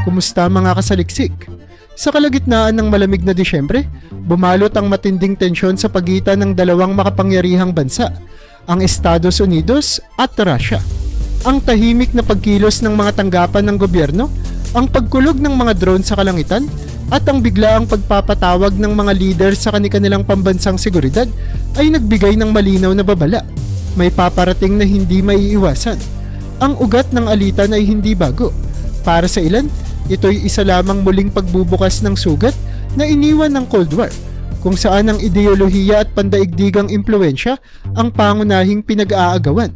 Kumusta mga kasaliksik? Sa kalagitnaan ng malamig na Disyembre, bumalot ang matinding tensyon sa pagitan ng dalawang makapangyarihang bansa, ang Estados Unidos at Russia. Ang tahimik na pagkilos ng mga tanggapan ng gobyerno, ang pagkulog ng mga drone sa kalangitan, at ang biglaang pagpapatawag ng mga leader sa kanilang pambansang seguridad ay nagbigay ng malinaw na babala. May paparating na hindi maiiwasan. Ang ugat ng alitan ay hindi bago. Para sa ilan, ito'y isa lamang muling pagbubukas ng sugat na iniwan ng Cold War, kung saan ang ideolohiya at pandaigdigang impluensya ang pangunahing pinag-aagawan.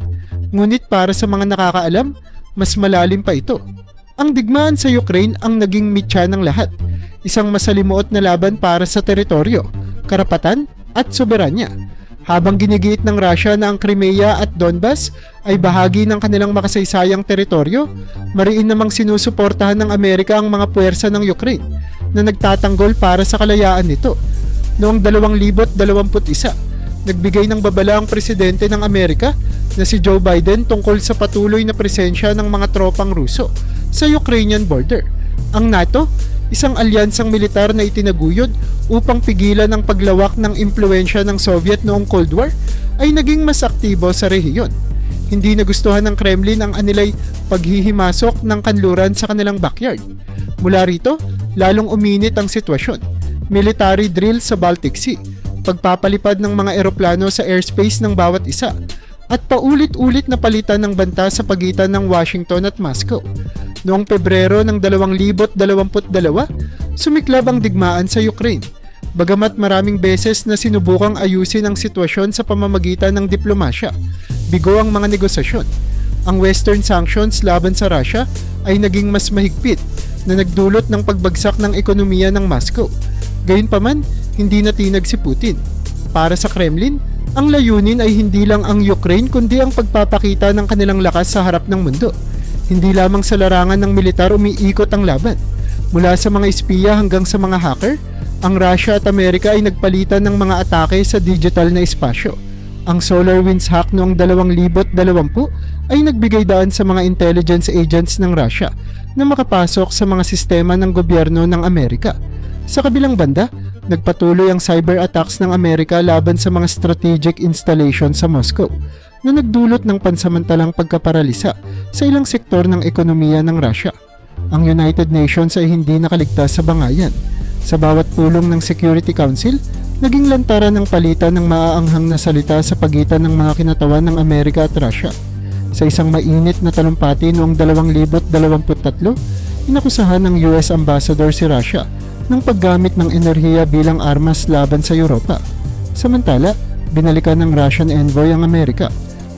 Ngunit para sa mga nakakaalam, mas malalim pa ito. Ang digmaan sa Ukraine ang naging mitya ng lahat, isang masalimuot na laban para sa teritoryo, karapatan at soberanya. Habang ginigiit ng Russia na ang Crimea at Donbas ay bahagi ng kanilang makasaysayang teritoryo, mariin namang sinusuportahan ng Amerika ang mga puwersa ng Ukraine na nagtatanggol para sa kalayaan nito. Noong 2021, nagbigay ng babala ang presidente ng Amerika na si Joe Biden tungkol sa patuloy na presensya ng mga tropang Ruso sa Ukrainian border. Ang NATO, isang alyansang militar na itinaguyod upang pigilan ang paglawak ng impluensya ng Soviet noong Cold War, ay naging mas aktibo sa rehiyon. Hindi nagustuhan ng Kremlin ang anilay paghihimasok ng kanluran sa kanilang backyard. Mula rito, lalong uminit ang sitwasyon. Military drill sa Baltic Sea, pagpapalipad ng mga eroplano sa airspace ng bawat isa, at paulit-ulit na palitan ng banta sa pagitan ng Washington at Moscow. Noong Pebrero ng 2022, sumiklab ang digmaan sa Ukraine. Bagamat maraming beses na sinubukang ayusin ang sitwasyon sa pamamagitan ng diplomasya, bigo ang mga negosasyon. Ang Western sanctions laban sa Russia ay naging mas mahigpit na nagdulot ng pagbagsak ng ekonomiya ng Moscow. Gayunpaman, hindi natinag si Putin. Para sa Kremlin, ang layunin ay hindi lang ang Ukraine kundi ang pagpapakita ng kanilang lakas sa harap ng mundo. Hindi lamang sa larangan ng militar umiikot ang laban. Mula sa mga espiya hanggang sa mga hacker, ang Russia at Amerika ay nagpalitan ng mga atake sa digital na espasyo. Ang SolarWinds hack noong 2020 ay nagbigay daan sa mga intelligence agents ng Russia na makapasok sa mga sistema ng gobyerno ng Amerika. Sa kabilang banda, nagpatuloy ang cyber attacks ng Amerika laban sa mga strategic installation sa Moscow na nagdulot ng pansamantalang pagkaparalisa sa ilang sektor ng ekonomiya ng Russia. Ang United Nations ay hindi nakaligtas sa bangayan. Sa bawat pulong ng Security Council, naging lantaran ng palitan ng maaanghang na salita sa pagitan ng mga kinatawan ng Amerika at Russia. Sa isang mainit na talumpati noong 2023, inakusahan ng US Ambassador si Russia ng paggamit ng enerhiya bilang armas laban sa Europa. Samantala, binalikan ng Russian envoy ang Amerika.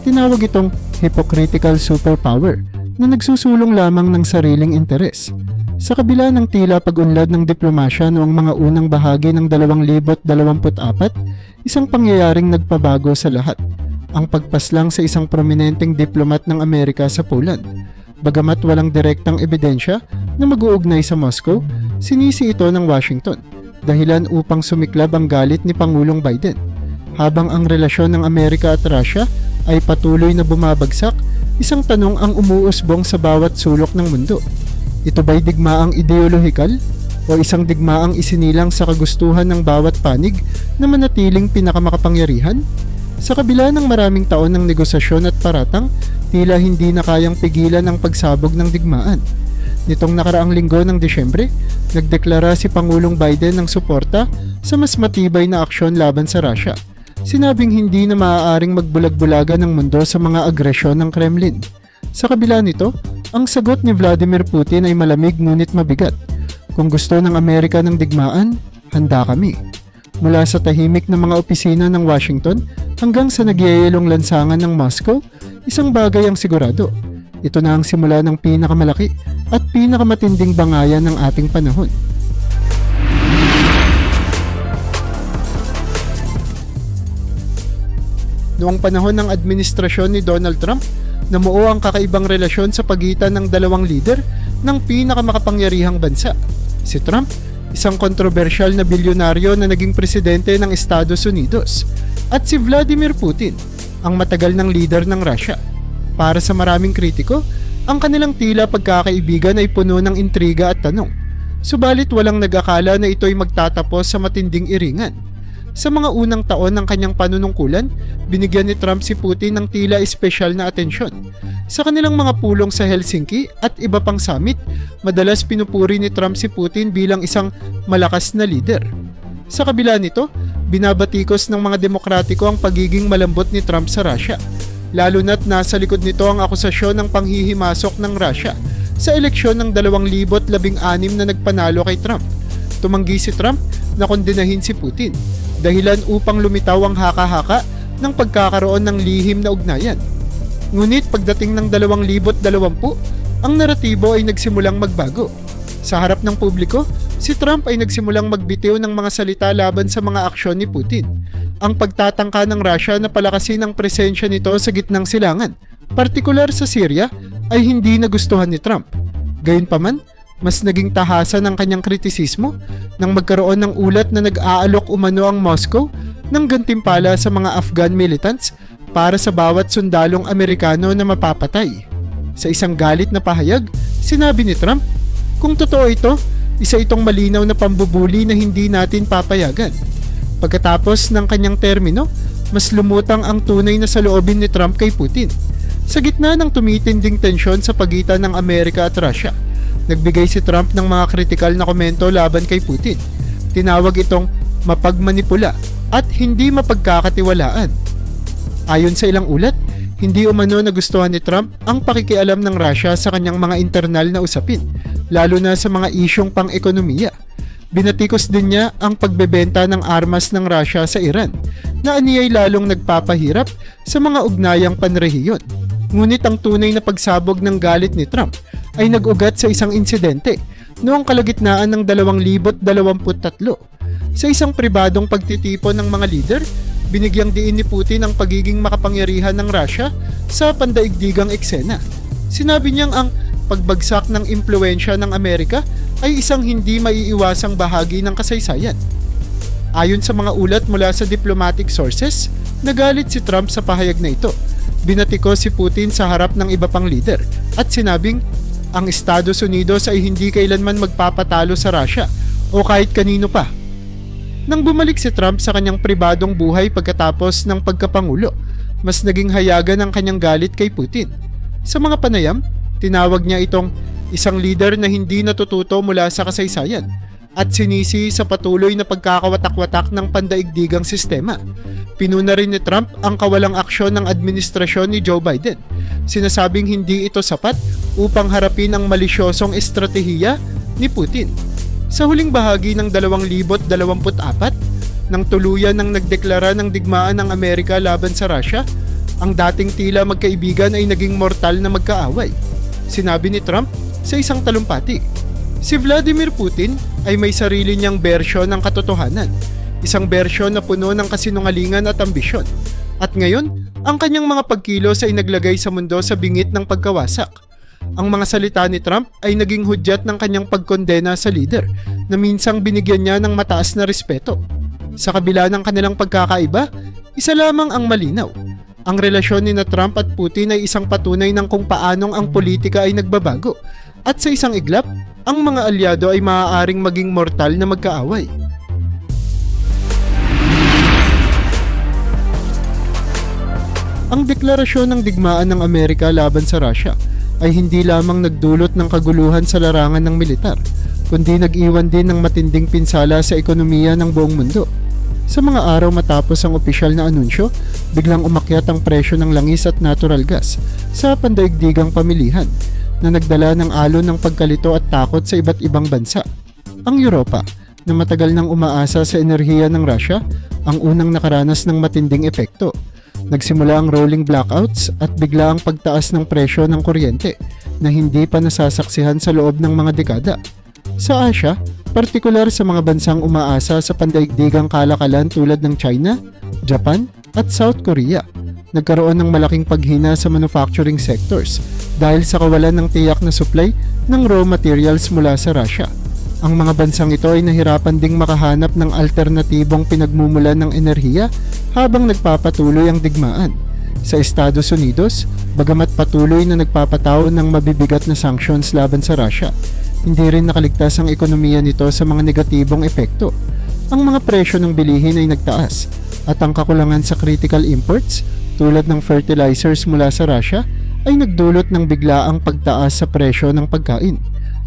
Tinawag itong hypocritical superpower na nagsusulong lamang ng sariling interes. Sa kabila ng tila pag-unlad ng diplomasya noong mga unang bahagi ng 2024, isang pangyayaring nagpabago sa lahat. Ang pagpaslang sa isang prominenteng diplomat ng Amerika sa Poland. Bagamat walang direktang ebidensya na mag-uugnay sa Moscow, sinisi ito ng Washington dahilan upang sumiklab ang galit ni Pangulong Biden. Habang ang relasyon ng Amerika at Russia ay patuloy na bumabagsak, isang tanong ang umuusbong sa bawat sulok ng mundo. Ito ba'y digmaang ideolohikal o isang digmaang isinilang sa kagustuhan ng bawat panig na manatiling pinakamakapangyarihan? Sa kabila ng maraming taon ng negosasyon at paratang, tila hindi na kayang pigilan ang pagsabog ng digmaan. Nitong nakaraang linggo ng Disyembre, nagdeklara si Pangulong Biden ng suporta sa mas matibay na aksyon laban sa Russia. Sinabing hindi na maaaring magbulag-bulagan ng mundo sa mga agresyon ng Kremlin. Sa kabila nito, ang sagot ni Vladimir Putin ay malamig ngunit mabigat. Kung gusto ng Amerika ng digmaan, handa kami. Mula sa tahimik na mga opisina ng Washington hanggang sa nagyayelong lansangan ng Moscow, isang bagay ang sigurado. Ito na ang simula ng pinakamalaki at pinakamatinding bangayan ng ating panahon. Noong panahon ng administrasyon ni Donald Trump, namuo ang kakaibang relasyon sa pagitan ng dalawang lider ng pinakamakapangyarihang bansa. Si Trump, isang kontrobersyal na bilyonaryo na naging presidente ng Estados Unidos, at si Vladimir Putin, ang matagal ng leader ng Russia. Para sa maraming kritiko, Ang kanilang tila pagkakaibigan ay puno ng intriga at tanong. Subalit walang nag-akala na ito'y magtatapos sa matinding iringan. Sa mga unang taon ng kanyang panunungkulan, binigyan ni Trump si Putin ng tila espesyal na atensyon. Sa kanilang mga pulong sa Helsinki at iba pang summit, madalas pinupuri ni Trump si Putin bilang isang malakas na leader. Sa kabila nito, binabatikos ng mga demokratiko ang pagiging malambot ni Trump sa Russia. Lalo na't nasa likod nito ang akusasyon ng panghihimasok ng Russia sa eleksyon ng 2016 na nagpanalo kay Trump. Tumanggi si Trump na kondenahin si Putin dahilan upang lumitaw ang haka-haka ng pagkakaroon ng lihim na ugnayan. Ngunit pagdating ng 2020, ang naratibo ay nagsimulang magbago. Sa harap ng publiko, si Trump ay nagsimulang magbitiw ng mga salita laban sa mga aksyon ni Putin. Ang pagtatangka ng Russia na palakasin ang presensya nito sa gitnang silangan, partikular sa Syria, ay hindi nagustuhan ni Trump. Gayunpaman, mas naging tahasan ang kanyang kritisismo nang magkaroon ng ulat na nag-aalok umano ang Moscow ng gantimpala sa mga Afghan militants para sa bawat sundalong Amerikano na mapapatay. Sa isang galit na pahayag, sinabi ni Trump, Kung totoo ito, isa itong malinaw na pambubuli na hindi natin papayagan. Pagkatapos ng kanyang termino, mas lumutang ang tunay na saloobin ni Trump kay Putin. Sa gitna ng tumitinding tensyon sa pagitan ng Amerika at Russia, nagbigay si Trump ng mga kritikal na komento laban kay Putin. Tinawag itong mapagmanipula at hindi mapagkakatiwalaan. Ayon sa ilang ulat, hindi umano nagustuhan ni Trump ang pakikialam ng Russia sa kanyang mga internal na usapin, lalo na sa mga isyong pang-ekonomiya. Binatikos din niya ang pagbebenta ng armas ng Russia sa Iran, na aniyay lalong nagpapahirap sa mga ugnayang panrehiyon. Ngunit ang tunay na pagsabog ng galit ni Trump ay nag-ugat sa isang insidente noong kalagitnaan ng 2023. Sa isang pribadong pagtitipon ng mga leader, binigyang diin ni Putin ang pagiging makapangyarihan ng Russia sa pandaigdigang eksena. Sinabi niyang ang pagbagsak ng impluensya ng Amerika ay isang hindi maiiwasang bahagi ng kasaysayan. Ayon sa mga ulat mula sa diplomatic sources, nagalit si Trump sa pahayag na ito. Binatiko si Putin sa harap ng iba pang leader at sinabing ang Estados Unidos ay hindi kailanman magpapatalo sa Russia o kahit kanino pa. Nang bumalik si Trump sa kanyang pribadong buhay pagkatapos ng pagkapangulo, mas naging hayagan ang kanyang galit kay Putin. Sa mga panayam, tinawag niya itong isang leader na hindi natututo mula sa kasaysayan at sinisi sa patuloy na pagkakawatak-watak ng pandaigdigang sistema. Pinuna rin ni Trump ang kawalang aksyon ng administrasyon ni Joe Biden. Sinasabing hindi ito sapat upang harapin ang malisyosong estratehiya ni Putin. Sa huling bahagi ng 2024, nang tuluyan ng nagdeklara ng digmaan ng Amerika laban sa Russia, ang dating tila magkaibigan ay naging mortal na magkaaway. Sinabi ni Trump sa isang talumpati, Si Vladimir Putin ay may sarili niyang bersyon ng katotohanan, isang bersyon na puno ng kasinungalingan at ambisyon. At ngayon, ang kanyang mga pagkilos ay naglagay sa mundo sa bingit ng pagkawasak. Ang mga salita ni Trump ay naging hudyat ng kanyang pagkondena sa leader na minsang binigyan niya ng mataas na respeto. Sa kabila ng kanilang pagkakaiba, isa lamang ang malinaw. Ang relasyon ni na Trump at Putin ay isang patunay ng kung paanong ang politika ay nagbabago. At sa isang iglap, ang mga alyado ay maaaring maging mortal na magkaaway. Ang deklarasyon ng digmaan ng Amerika laban sa Russia ay hindi lamang nagdulot ng kaguluhan sa larangan ng militar, kundi nag-iwan din ng matinding pinsala sa ekonomiya ng buong mundo. Sa mga araw matapos ang opisyal na anunsyo, biglang umakyat ang presyo ng langis at natural gas sa pandaigdigang pamilihan na nagdala ng alon ng pagkalito at takot sa iba't ibang bansa. Ang Europa, na matagal nang umaasa sa enerhiya ng Russia, ang unang nakaranas ng matinding epekto. Nagsimula ang rolling blackouts at bigla ang pagtaas ng presyo ng kuryente na hindi pa nasasaksihan sa loob ng mga dekada. Sa Asia, partikular sa mga bansang umaasa sa pandaigdigang kalakalan tulad ng China, Japan at South Korea, nagkaroon ng malaking paghina sa manufacturing sectors dahil sa kawalan ng tiyak na supply ng raw materials mula sa Russia. Ang mga bansang ito ay nahirapan ding makahanap ng alternatibong pinagmumulan ng enerhiya habang nagpapatuloy ang digmaan. Sa Estados Unidos, bagamat patuloy na nagpapataw ng mabibigat na sanctions laban sa Russia, hindi rin nakaligtas ang ekonomiya nito sa mga negatibong epekto. Ang mga presyo ng bilihin ay nagtaas at ang kakulangan sa critical imports tulad ng fertilizers mula sa Russia ay nagdulot ng biglaang pagtaas sa presyo ng pagkain.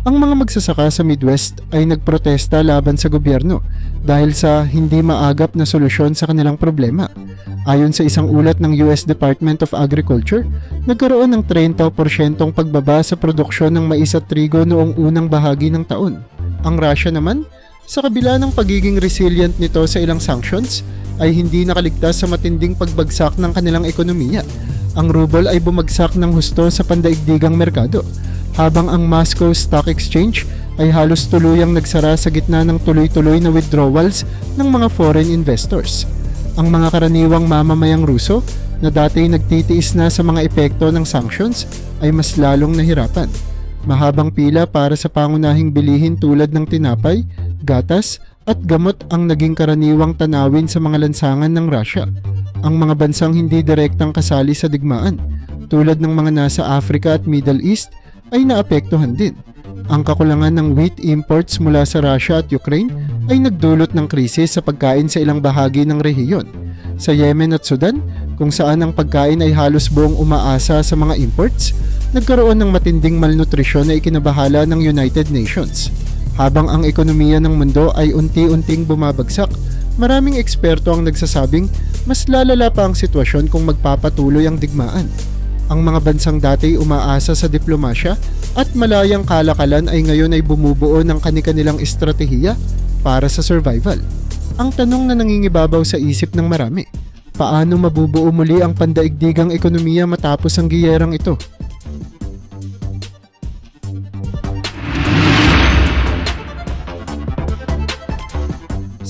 Ang mga magsasaka sa Midwest ay nagprotesta laban sa gobyerno dahil sa hindi maagap na solusyon sa kanilang problema. Ayon sa isang ulat ng US Department of Agriculture, nagkaroon ng 30% pagbaba sa produksyon ng mais at trigo noong unang bahagi ng taon. Ang Russia naman, sa kabila ng pagiging resilient nito sa ilang sanctions, ay hindi nakaligtas sa matinding pagbagsak ng kanilang ekonomiya. Ang ruble ay bumagsak ng husto sa pandaigdigang merkado, habang ang Moscow Stock Exchange ay halos tuluyang nagsara sa gitna ng tuloy-tuloy na withdrawals ng mga foreign investors. Ang mga karaniwang mamamayang Ruso na dati nagtitiis na sa mga epekto ng sanctions ay mas lalong nahirapan. Mahabang pila para sa pangunahing bilihin tulad ng tinapay, gatas at gamot ang naging karaniwang tanawin sa mga lansangan ng Russia. Ang mga bansang hindi direktang kasali sa digmaan tulad ng mga nasa Africa at Middle East ay naapektuhan din. Ang kakulangan ng wheat imports mula sa Russia at Ukraine ay nagdulot ng krisis sa pagkain sa ilang bahagi ng rehiyon. Sa Yemen at Sudan, kung saan ang pagkain ay halos buong umaasa sa mga imports, nagkaroon ng matinding malnutrisyon na ikinabahala ng United Nations. Habang ang ekonomiya ng mundo ay unti-unting bumabagsak, maraming eksperto ang nagsasabing mas lalala pa ang sitwasyon kung magpapatuloy ang digmaan. Ang mga bansang dati umaasa sa diplomasya at malayang kalakalan ay ngayon ay bumubuo ng kanilang estratehiya para sa survival. Ang tanong na nangingibabaw sa isip ng marami, paano mabubuo muli ang pandaigdigang ekonomiya matapos ang giyerang ito?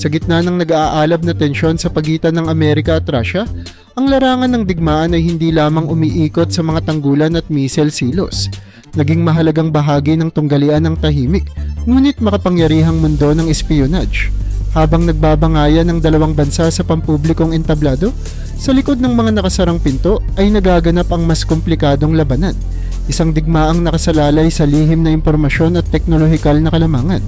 Sa gitna ng nag-aalab na tensyon sa pagitan ng Amerika at Russia, ang larangan ng digmaan ay hindi lamang umiikot sa mga tanggulan at missile silos. Naging mahalagang bahagi ng tunggalian ng tahimik, ngunit makapangyarihang mundo ng espionage. Habang nagbabangayan ng dalawang bansa sa pampublikong entablado, sa likod ng mga nakasarang pinto ay nagaganap ang mas komplikadong labanan. Isang digmaang nakasalalay sa lihim na impormasyon at teknolohikal na kalamangan.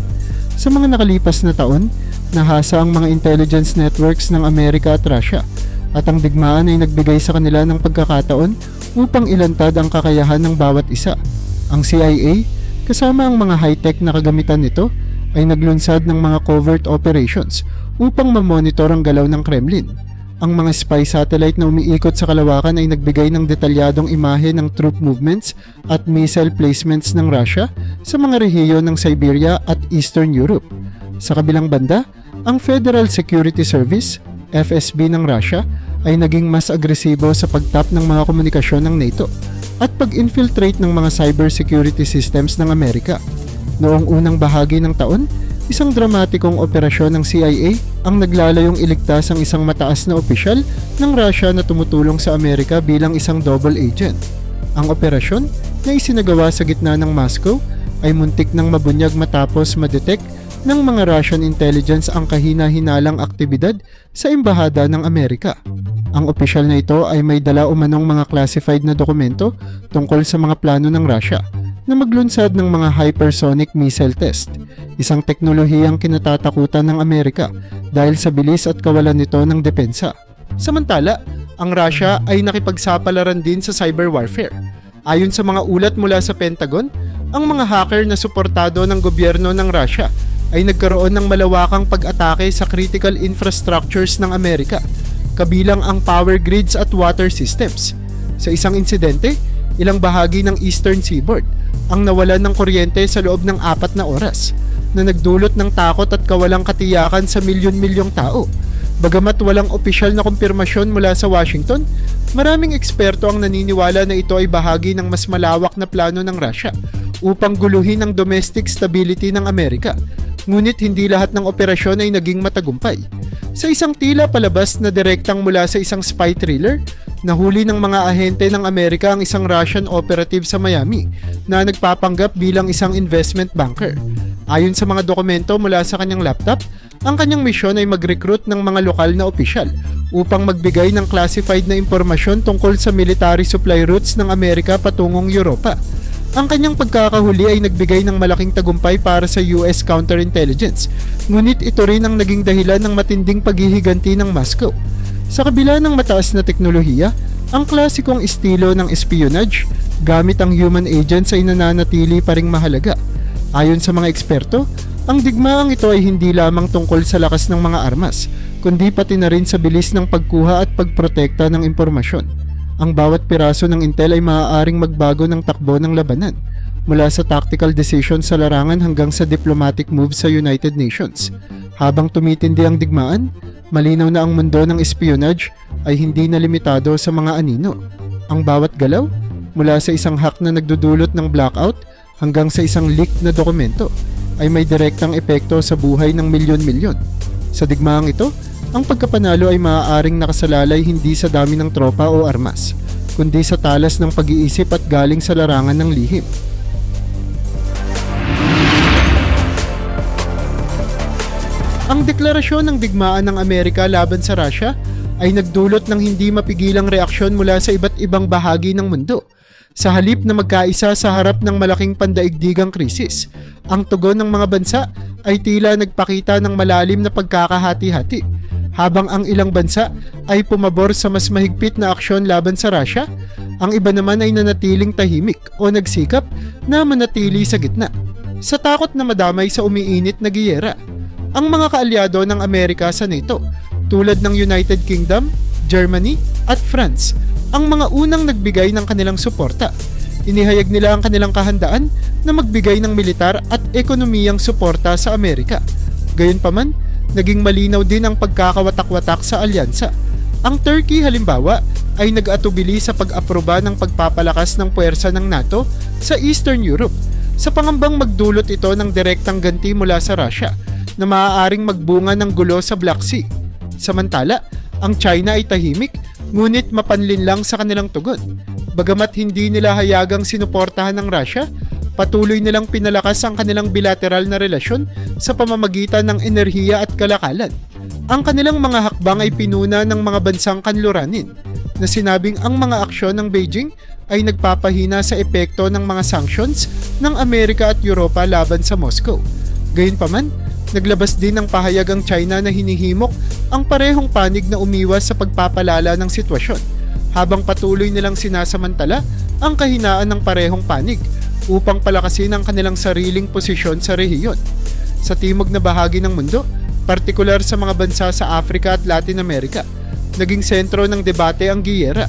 Sa mga nakalipas na taon, nahasa ang mga intelligence networks ng Amerika at Russia at ang digmaan ay nagbigay sa kanila ng pagkakataon upang ilantad ang kakayahan ng bawat isa. Ang CIA, kasama ang mga high-tech na kagamitan nito, ay naglunsad ng mga covert operations upang mamonitor ang galaw ng Kremlin. Ang mga spy satellite na umiikot sa kalawakan ay nagbigay ng detalyadong imahe ng troop movements at missile placements ng Russia sa mga rehiyon ng Siberia at Eastern Europe. Sa kabilang banda, ang Federal Security Service, FSB ng Russia, ay naging mas agresibo sa pagtap ng mga komunikasyon ng NATO at pag-infiltrate ng mga cybersecurity systems ng Amerika. Noong unang bahagi ng taon, isang dramatikong operasyon ng CIA ang naglalayong iligtas ang isang mataas na opisyal ng Russia na tumutulong sa Amerika bilang isang double agent. Ang operasyon na isinagawa sa gitna ng Moscow ay muntik ng mabunyag matapos madetect ng mga Russian intelligence ang kahina-hinalang aktibidad sa embahada ng Amerika. Ang opisyal na ito ay may dala umanong mga classified na dokumento tungkol sa mga plano ng Russia na maglunsad ng mga hypersonic missile test, isang teknolohiyang kinatatakutan ng Amerika dahil sa bilis at kawalan nito ng depensa. Samantala, ang Russia ay nakipagsapalaran din sa cyber warfare. Ayon sa mga ulat mula sa Pentagon, ang mga hacker na suportado ng gobyerno ng Russia ay nagkaroon ng malawakang pag-atake sa critical infrastructures ng Amerika, kabilang ang power grids at water systems. Sa isang insidente, ilang bahagi ng Eastern Seaboard ang nawalan ng kuryente sa loob ng apat na oras na nagdulot ng takot at kawalang katiyakan sa milyon-milyong tao. Bagamat walang opisyal na kumpirmasyon mula sa Washington, maraming eksperto ang naniniwala na ito ay bahagi ng mas malawak na plano ng Russia upang guluhin ang domestic stability ng Amerika. Ngunit hindi lahat ng operasyon ay naging matagumpay. Sa isang tila palabas na direktang mula sa isang spy thriller, nahuli ng mga ahente ng Amerika ang isang Russian operative sa Miami na nagpapanggap bilang isang investment banker. Ayon sa mga dokumento mula sa kanyang laptop, ang kanyang misyon ay mag-recruit ng mga lokal na opisyal upang magbigay ng classified na impormasyon tungkol sa military supply routes ng Amerika patungong Europa. Ang kanyang pagkakahuli ay nagbigay ng malaking tagumpay para sa US counterintelligence, ngunit ito rin ang naging dahilan ng matinding paghihiganti ng Moscow. Sa kabila ng mataas na teknolohiya, ang klasikong estilo ng espionage gamit ang human agents ay nananatili pa ring mahalaga. Ayon sa mga eksperto, ang digmaang ito ay hindi lamang tungkol sa lakas ng mga armas, kundi pati na rin sa bilis ng pagkuha at pagprotekta ng impormasyon. Ang bawat piraso ng intel ay maaaring magbago ng takbo ng labanan, mula sa tactical decision sa larangan hanggang sa diplomatic move sa United Nations. Habang tumitindi ang digmaan, malinaw na ang mundo ng espionage ay hindi na limitado sa mga anino. Ang bawat galaw, mula sa isang hack na nagdudulot ng blackout hanggang sa isang leak na dokumento, ay may direktang epekto sa buhay ng milyon-milyon. Sa digmaang ito, ang pagkapanalo ay maaaring nakasalalay hindi sa dami ng tropa o armas, kundi sa talas ng pag-iisip at galing sa larangan ng lihim. Ang deklarasyon ng digmaan ng Amerika laban sa Russia ay nagdulot ng hindi mapigilang reaksyon mula sa iba't ibang bahagi ng mundo. Sa halip na magkaisa sa harap ng malaking pandaigdigang krisis, ang tugon ng mga bansa ay tila nagpakita ng malalim na pagkakahati-hati, habang ang ilang bansa ay pumabor sa mas mahigpit na aksyon laban sa Russia, ang iba naman ay nanatiling tahimik o nagsikap na manatili sa gitna. Sa takot na madamay sa umiinit na giyera, ang mga kaalyado ng Amerika sa NATO tulad ng United Kingdom, Germany at France ang mga unang nagbigay ng kanilang suporta. Inihayag nila ang kanilang kahandaan na magbigay ng militar at ekonomiyang suporta sa Amerika. Gayunpaman, naging malinaw din ang pagkakawatak-watak sa alyansa. Ang Turkey halimbawa ay nag-atubili sa pag-aproba ng pagpapalakas ng puwersa ng NATO sa Eastern Europe sa pangambang magdulot ito ng direktang ganti mula sa Russia na maaaring magbunga ng gulo sa Black Sea. Samantala, ang China ay tahimik ngunit mapanlin lang sa kanilang tugon. Bagamat hindi nila hayagang sinuportahan ng Russia, patuloy nilang pinalakas ang kanilang bilateral na relasyon sa pamamagitan ng enerhiya at kalakalan. Ang kanilang mga hakbang ay pinuna ng mga bansang kanluranin na sinabing ang mga aksyon ng Beijing ay nagpapahina sa epekto ng mga sanctions ng Amerika at Europa laban sa Moscow. Gayunpaman, naglabas din ng pahayag ang China na hinihimok ang parehong panig na umiwas sa pagpapalala ng sitwasyon habang patuloy nilang sinasamantala ang kahinaan ng parehong panig upang palakasin ang kanilang sariling posisyon sa rehiyon. Sa timog na bahagi ng mundo, partikular sa mga bansa sa Africa at Latin America, naging sentro ng debate ang giyera.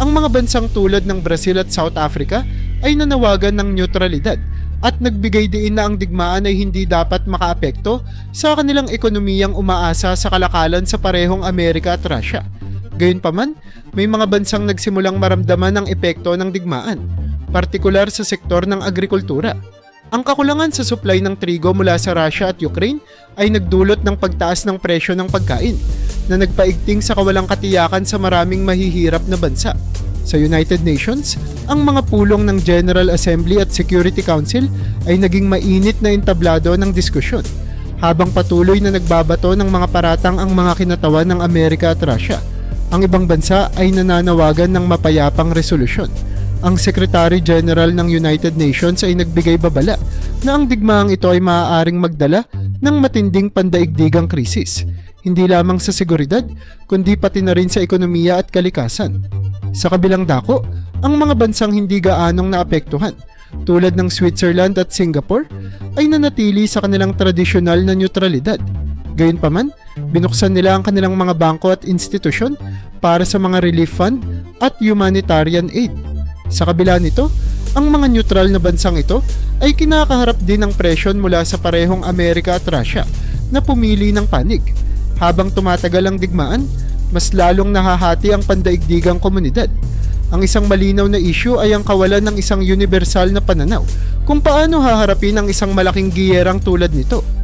Ang mga bansang tulad ng Brazil at South Africa ay nanawagan ng neutralidad at nagbigay diin na ang digmaan ay hindi dapat makaapekto sa kanilang ekonomiyang umaasa sa kalakalan sa parehong Amerika at Russia. Gayunpaman, may mga bansang nagsimulang maramdaman ang epekto ng digmaan, partikular sa sektor ng agrikultura. Ang kakulangan sa supply ng trigo mula sa Russia at Ukraine ay nagdulot ng pagtaas ng presyo ng pagkain na nagpaigting sa kawalang katiyakan sa maraming mahihirap na bansa. Sa United Nations, ang mga pulong ng General Assembly at Security Council ay naging mainit na entablado ng diskusyon habang patuloy na nagbabato ng mga paratang ang mga kinatawan ng Amerika at Russia. Ang ibang bansa ay nananawagan ng mapayapang resolusyon. Ang Secretary General ng United Nations ay nagbigay babala na ang digmaang ito ay maaaring magdala ng matinding pandaigdigang krisis, hindi lamang sa seguridad, kundi pati na rin sa ekonomiya at kalikasan. Sa kabilang dako, ang mga bansang hindi gaanong naapektuhan tulad ng Switzerland at Singapore ay nanatili sa kanilang tradisyonal na neutralidad. Gayunpaman, binuksan nila ang kanilang mga bangko at institusyon para sa mga relief fund at humanitarian aid. Sa kabila nito, ang mga neutral na bansang ito ay kinakaharap din ng presyon mula sa parehong Amerika at Russia na pumili ng panig. Habang tumatagal ang digmaan, mas lalong nahahati ang pandaigdigang komunidad. Ang isang malinaw na issue ay ang kawalan ng isang universal na pananaw kung paano haharapin ang isang malaking giyerang tulad nito.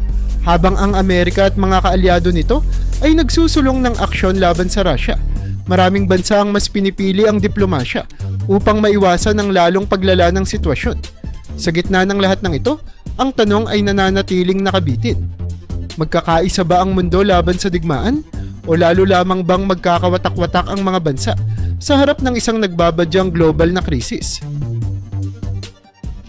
Habang ang Amerika at mga kaalyado nito ay nagsusulong ng aksyon laban sa Russia, maraming bansa ang mas pinipili ang diplomasya upang maiwasan ang lalong paglala ng sitwasyon. Sa gitna ng lahat ng ito, ang tanong ay nananatiling nakabitin. Magkakaisa ba ang mundo laban sa digmaan? O lalo lamang bang magkakawatak-watak ang mga bansa sa harap ng isang nagbabadyang global na krisis?